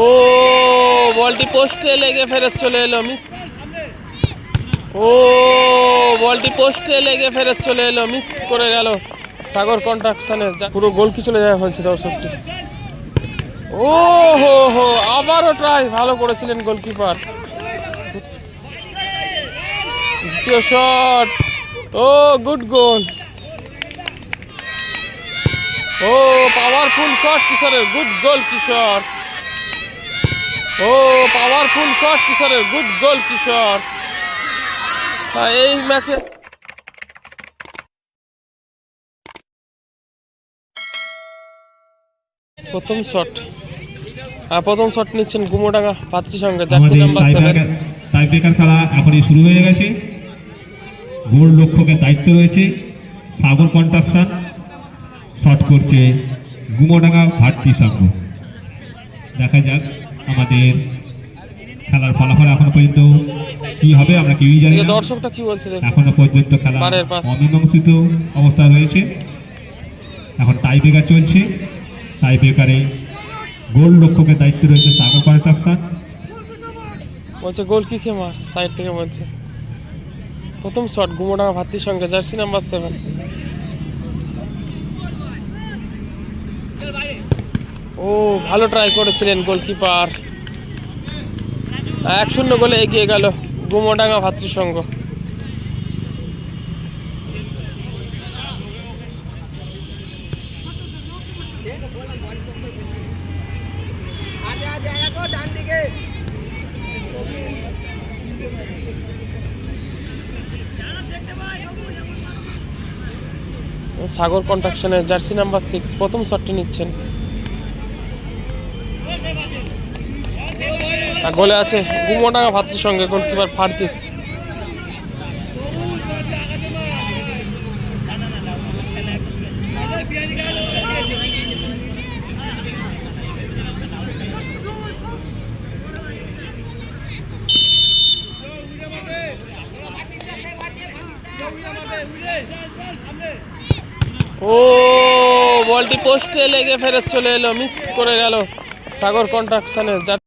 ও, বলটি পোস্টে লেগে ফেরত চলে এলো, মিস। ও, বলটি পোস্টে লেগে ফেরত চলে এলো, মিস করে গেল সাগর কন্ট্রাকশনের পুরো গোল কি চলে যায় বলছে দর্শকটি। ও হো হো আবারও ট্রাই ভালো করেছিলেন গোলকিপার দ্বিতীয় shot oh good goal oh powerful shot কিশোরের good goal Kishore. Oh powerful shot কিশোরের গুড গোল কিশোর। এই ম্যাচে প্রথম শট প্রথম শট নিচ্ছেন গুমোডাঙ্গা পাত্রী সঙ্গে জার্সি নাম্বার সেভেন টাইব্রেকার খেলা এখনই শুরু হয়ে গেছে। গোল লক্ষ্যকে দায়িত্ব রয়েছে। সাগর কন্ট্রাকশন। শট করছে গুমোডাঙ্গা ভারতী সংঘ দেখা যাক আমাদের খেলার ফলাফল এখনও পর্যন্ত কি হবে আমরা কেউই জানি দর্শকটা কি বলছে এখনও পর্যন্ত খেলা অমীমাংসিত অবস্থায় রয়েছে। এখন টাই ব্রেকার চলছে। টাই ব্রেকারে গোল লক্ষ্যকে দায়িত্ব রয়েছে সাগর কনস্ট্রাকশন বলছে গোল কি খেমা? সাইড থেকে বলছে। প্রথম শট গুমোডাঙ্গা ভাতির সঙ্গে জার্সি নাম্বার সেভেন ও, ভালো ট্রাই করেছিলেন গোলকিপার এক শূন্য গোলে এগিয়ে গেল গুমোডাঙ্গা ভাতৃসংঘ। সাগর কন্ট্রাকশনের জার্সি নাম্বার সিক্স প্রথম শটটি নিচ্ছেন। আর গোলে আছে গুমোডাঙ্গা ভাতৃর সঙ্গে গোলকিপার ফারতিস ও, বলটি পোস্টে লেগে ফেরত চলে এলো, মিস করে গেল সাগর কন্ট্রাকশনের, যার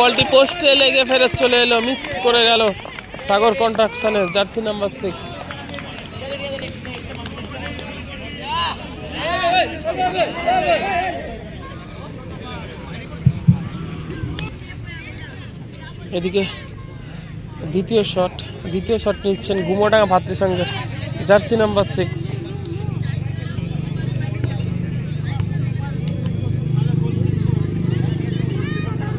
বলটি পোস্টে লেগে ফেরত চলে এলো মিস করে গেল সাগর কন্ট্রাকশনের জার্সি নাম্বার সিক্স এদিকে দ্বিতীয় শট দ্বিতীয় শট নিচ্ছেন গুমোডাঙ্গা ভাতৃসংঘের জার্সি নাম্বার সিক্স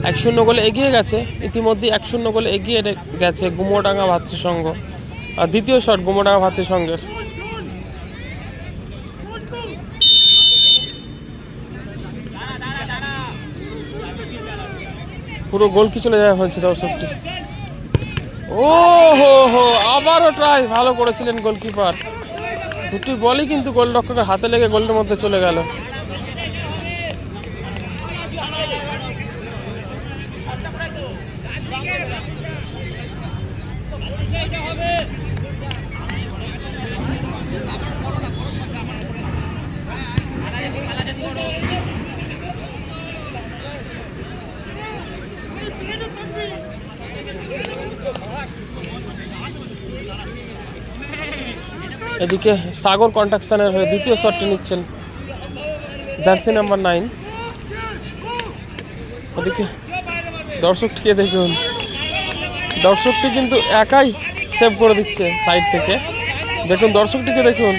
এক শূন্য গোলে এগিয়ে গেছে। ইতিমধ্যে এক শূন্য গোলে এগিয়ে গেছে গুমোডাঙ্গা ভাতৃসংঘ। আর দ্বিতীয় শট গুমোডাঙ্গা ভাতৃসংঘের। পুরো গোল কি চলে যায় হয়েছে দর্শকটি। ও হো হো আবারও ট্রাই ভালো করেছিলেন গোলকিপার দুটি বলই কিন্তু গোলরক্ষকের হাতে লেগে গোলের মধ্যে চলে গেল। এদিকে সাগর কন্ট্রাকশনের হয়ে দ্বিতীয় শটটি নিচ্ছেন জার্সি নাম্বার নাইন। ওদিকে দর্শকটিকে দেখুন। দর্শকটি কিন্তু একাই সেভ করে দিচ্ছে সাইড থেকে। দেখুন, দর্শকটিকে দেখুন।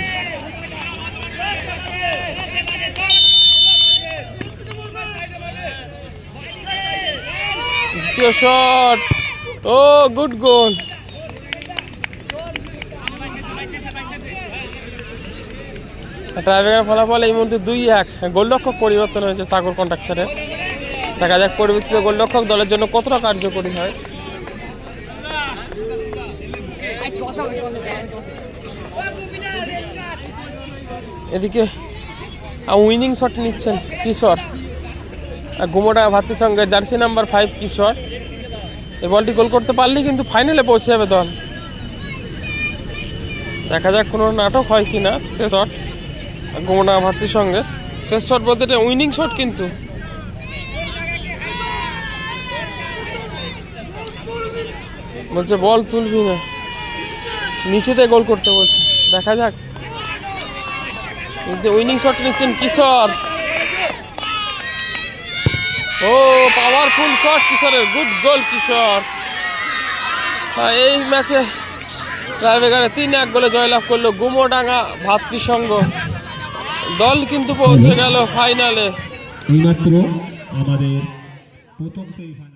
শট ও গুড গোল ট্রাইব্রেকার ফলাফল এই মুহূর্তে দুই এক। গোলরক্ষক পরিবর্তন হয়েছে সাগর কন্ট্রাক্সারের দেখা যাক পরিবর্তিত গোলরক্ষক দলের জন্য কতটা কার্যকরী হয়। এদিকে উইনিং শট নিচ্ছেন কিশোর গুমোটা ভাতির সঙ্গে জার্সি নাম্বার ফাইভ কিশোর এই বলটি গোল করতে পারলে কিন্তু ফাইনালে পৌঁছে যাবে দল। দেখা যাক কোনো নাটক হয় কি না, সে শট গোমনা ভাতৃর সঙ্গে। শেষ শট বলতে এটা উইনিং শট কিন্তু। বলছে, বল, তুলবি না। নিচেতে গোল করতে বলছে। দেখা যাক। উইনিং শট নিচ্ছেন কিশোর। ও পাওয়ারফুল শট কিশোরের। Good goal Kishore. এই ম্যাচে ট্রাইবেগারে তিন এক গোলে জয়লাভ করল গুমোডাঙ্গা ভাতৃসংঘ। দল কিন্তু পৌঁছে গেল ফাইনালে আমাদের প্রথম সেমিফাইনাল